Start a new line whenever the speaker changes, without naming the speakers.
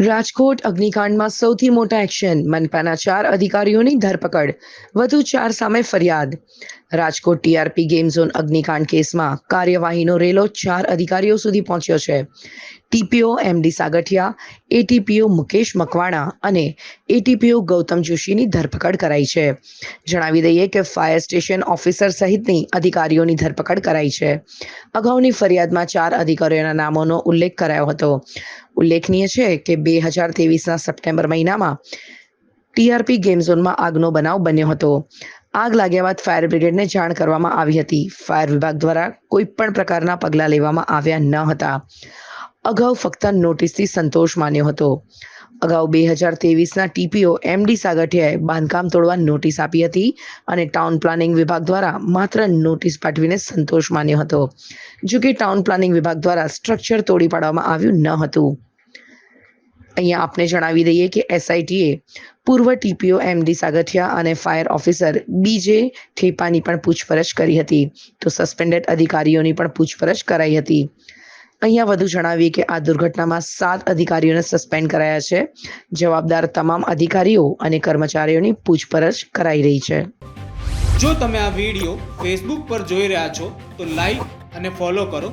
રાજકોટ અગ્નિકાંડમાં સૌથી મોટા એક્શન. મનપાના ચાર અધિકારીઓની ધરપકડ. વધુ ચાર સામે ફરિયાદ. રાજકોટ ટીઆરપી ગેમ ઝોન અગ્નિકાંડ કેસમાં કાર્યવાહીનો રેલો ચાર અધિકારીઓ સુધી પહોંચ્યો છે. TPO MD Sagathiya, ATPO Mukesh Makwana અને એટીપીઓ ગૌતમ જોશીની ધરપકડ કરાઈ છે. જણાવી દઈએ કે ફાયર સ્ટેશન ઓફિસર સહિતની અધિકારીઓની ધરપકડ કરાઈ છે. અગાઉની ફરિયાદમાં ચાર અધિકારીઓના નામોનો ઉલ્લેખ કરાયો હતો. ઉલ્લેખનીય છે કે બે હજાર તેવીસના સપ્ટેમ્બર મહિનામાં ટીઆરપી ગેમ ઝોનમાં આગનો બનાવ બન્યો હતો. આગ લાગ્યા બાદ ફાયર બ્રિગેડને જાણ કરવામાં આવી હતી. ફાયર વિભાગ દ્વારા કોઈ પણ પ્રકારના પગલાં લેવામાં આવ્યા ન હતા. અગાઉ ફક્ત નોટિસથી સંતોષ માન્યો હતો. અગાઉ બે હજાર ત્રેવીસના ટીપીઓ એમડી સાગઠિયાએ બાંધકામ તોડવા નોટિસ આપી હતી અને ટાઉન પ્લાનિંગ વિભાગ દ્વારા માત્ર નોટિસ પાઠવીને સંતોષ માન્યો હતો. જો કે ટાઉન પ્લાનિંગ વિભાગ દ્વારા સ્ટ્રક્ચર તોડી પાડવામાં આવ્યું ન હતું. અહીંયા આપને જણાવી દઈએ કે એસઆઈટીએ પૂર્વ ટીપીઓ એમડી સાગઠિયા અને ફાયર ઓફિસર બીજે ઠેપાની પણ પૂછપરછ કરી હતી. તો સસ્પેન્ડેડ અધિકારીઓની પણ પૂછપરછ કરાઈ હતી. અહીંયા વધુ જણાવીએ કે આ દુર્ઘટનામાં સાત અધિકારીઓને સસ્પેન્ડ કરાયા છે. જવાબદાર તમામ અધિકારીઓ અને કર્મચારીઓની પૂછપરછ કરાઈ રહી છે.
જો તમે આ વીડિયો ફેસબુક પર જોઈ રહ્યા છો, તો લાઈક અને ફોલો કરો.